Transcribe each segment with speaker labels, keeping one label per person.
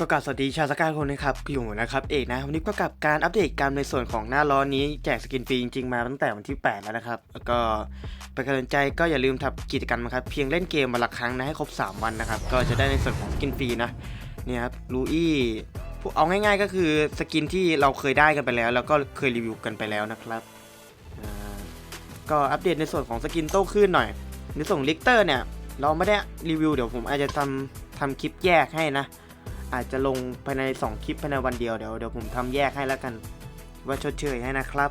Speaker 1: ก็กลับสวัสดีชาวสกายคนนะครับอยู่นะครับเอกนะวันนี้ก็กับการอัปเดตการในส่วนของหน้าร้อนนี้แจกสกินฟรีจริงๆมาตั้งแต่วันที่ 8 แล้วนะครับ แล้วก็เป็นกำลังใจก็อย่าลืมทำกิจกรรมนะครับ เพียงเล่นเกมวันละครั้งนะให้ครบ 3 วันนะครับ ก็จะได้ในส่วนของสกินฟรีนะเนี่ยครับลูอี้เอาง่ายๆก็คือสกินที่เราเคยได้กันไปแล้ว แล้วก็เคยรีวิวกันไปแล้วนะครับก็อัปเดตในส่วนของสกินโต้คลื่นหน่อยในส่วนลิกเตอร์เนี่ยเราไม่ได้รีวิวเดี๋ยวผมอาจจะทำทำคลิปแยกให้นะ อาจจะลงภายใน 2 คลิปภายในวันเดียวเดี๋ยวเดี๋ยวผมทำแยกให้แล้วกัน ว่าชดเชยให้นะครับ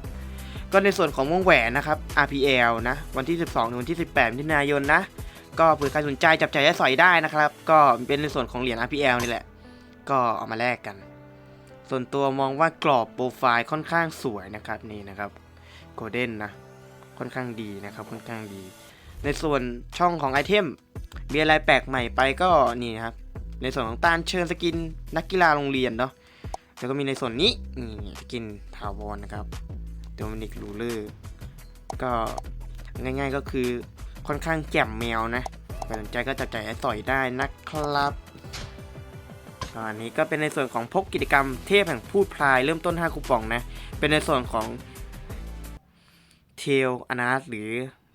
Speaker 1: ก็ในส่วนของวงแหวนนะครับ RPL นะ วันที่ 12ถึงวันที่ 18มิถุนายนนะ ก็เผื่อใครสนใจจับจ่ายและสอยได้นะครับ ก็เป็นในส่วนของเหรียญ RPL นี่แหละ ก็เอามาแลกกัน ส่วนตัวมองว่ากรอบโปรไฟล์ค่อนข้างสวยนะครับนี่นะครับโกลเด้นนะค่อนข้างดีนะครับค่อนข้างดี ในส่วนช่องของไอเทมมีอะไรแปลกใหม่ไปก็นี่ครับ ในส่วนของตานเชิญสกินนักกีฬาโรงเรียนเนาะแล้วก็มีในส่วนนี้นี่สกินทาวอนนะครับโดมินิกลูเลอร์ก็ง่าย ๆก็คือค่อนข้างแจ่มแมวนะใครสนใจก็จับจ่ายให้ต่อยได้นะครับอันนี้ก็เป็นในส่วนของพกกิจกรรมเทพแห่งพูดพลายเริ่มต้น 5 คูปองนะ เป็นในส่วนของเทลอนาสหรือ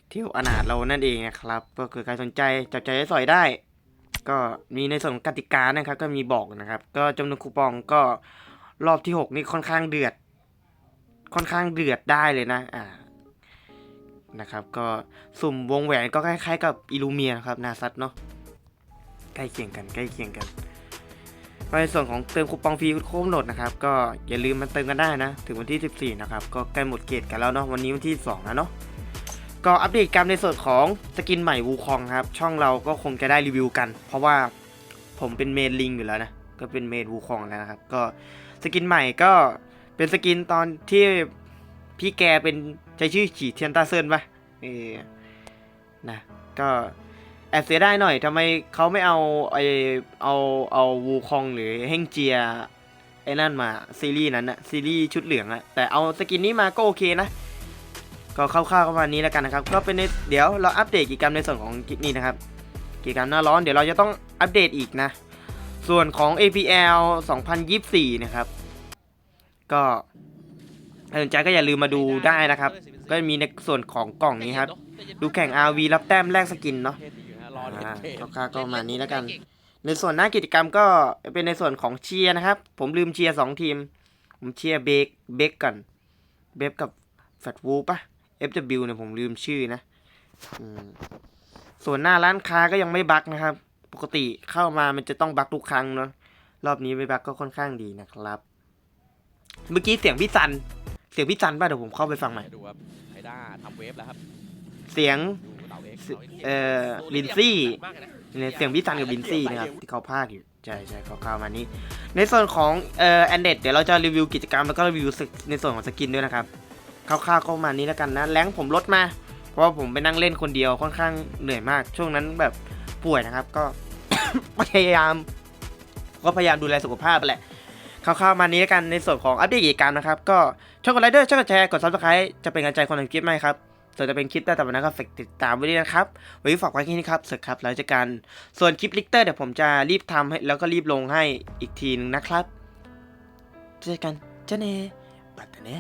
Speaker 1: เทลอนาถเรานั่นเองนะครับ ก็คือใครสนใจจับจ่ายให้สอยได้ ก็มีในส่วนของกติกานะครับ ก็มีบอกนะครับ ก็จำนวนคูปองก็รอบที่6นี่ค่อนข้างเดือด ค่อนข้างเดือดได้เลยนะ อ่านะครับ ก็สุ่มวงแหวนก็คล้ายๆกับอิลูเมียครับนาซัตเนาะใกล้เคียงกันใกล้เคียงกันในส่วนของเติมคูปองฟรีโค้ดโหนดนะครับ ก็อย่าลืมมาเติมกันได้นะ ถึงวันที่ 14 นะครับ ก็ใกล้หมดเกตกันแล้วเนาะวันนี้วันที่ 2 แล้วเนาะ ก็อัปเดตกันในส่วนของสกินใหม่วูคองครับ ช่องเราก็คงจะได้รีวิวกัน เพราะว่าผมเป็นเมนลิงอยู่แล้วนะ ก็เป็นเมนวูคองแล้วนะครับ ก็สกินใหม่ก็เป็นสกินตอนที่พี่แกเป็นใช้ชื่อฉีเทียนตาเซินปะเออนะก็แอบเสียได้หน่อยทำไมเขาไม่เอาไอเอาเอาวูคองหรือเฮงเจียไอ้นั่นมาซีรีส์นั้นอะซีรีส์ชุดเหลืองอะแต่เอาสกินนี้มาก็โอเคนะ ก็คร่าวๆประมาณนี้แล้วกันนะครับ ก็เป็นในเดี๋ยวเราอัปเดตกิจกรรมในส่วนของนี่นะครับ กิจกรรมหน้าร้อนเดี๋ยวเราจะต้องอัปเดตอีกนะ ส่วนของ APL 2024 นะครับ ก็ถ้าสนใจก็อย่าลืมมาดูได้นะครับ ก็มีในส่วนของกล่องนี้ครับ ดูแข่ง RV รับแต้มแลกสกินเนาะอ่าคร่าวๆก็ประมาณนี้แล้วกัน ในส่วนหน้ากิจกรรมก็เป็นในส่วนของเชียร์นะครับ ผมลืมเชียร์สองทีม ผมเชียร์เบกเบกก่อนเบฟกับแฟตวูปะ FW เนี่ยผมลืมชื่อนะอืมส่วนหน้าร้านค้าก็ยังไม่บั๊กนะครับ ปกติเข้ามามันจะต้องบั๊กทุกครั้งเนาะรอบนี้ไม่บั๊กก็ค่อนข้างดีนะครับ เมื่อกี้เสียงพี่ซัน เสียงพี่ซันป่ะเดี๋ยวผมเข้าไปฟังใหม่
Speaker 2: ดูครับไฮด้าทำเวฟแล้วครับ
Speaker 1: เสียง
Speaker 2: ดูเต่าเอ็กซ์
Speaker 1: สิ
Speaker 2: เต่าเอ็กซ์
Speaker 1: เอ่อลินซี่เนี่ยเสียงพี่ซันกับลินซี่นะครับที่เขาพากย์อยู่ใช่ใช่เขาเข้ามานี้ ในส่วนของเอ่อแอนเดเดี๋ยวเราจะรีวิวกิจกรรมแล้วก็รีวิวสกในส่วนของสกินด้วยนะครับ คร่าวๆก็ประมาณนี้แล้วกันนะแรงผมลดมา เพราะว่าผมไปนั่งเล่นคนเดียวค่อนข้างเหนื่อยมาก ช่วงนั้นแบบป่วยนะครับ ก็พยายาม ก็พยายามดูแลสุขภาพแหละคร่าวๆมานี้แล้วกันในส่วนของอัปเดตกิจกรรมนะครับ ก็ช่องกดไลค์ด้วยช่องกดแชร์กดซับสไครต์จะเป็นกำลังใจคนทำคลิปไหมครับส่วนจะเป็นคลิปแต่วันนั้นก็ฝากติดตามไว้ด้วยนะครับไว้ฝากไว้แค่นี้ครับสวัสดีครับแล้วเจอกันส่วนคลิปลิกเตอร์เดี๋ยวผมจะรีบทำให้แล้วก็รีบลงให้อีกทีนึงนะครับเจอกันเจ้าเน่ปัตตาเน่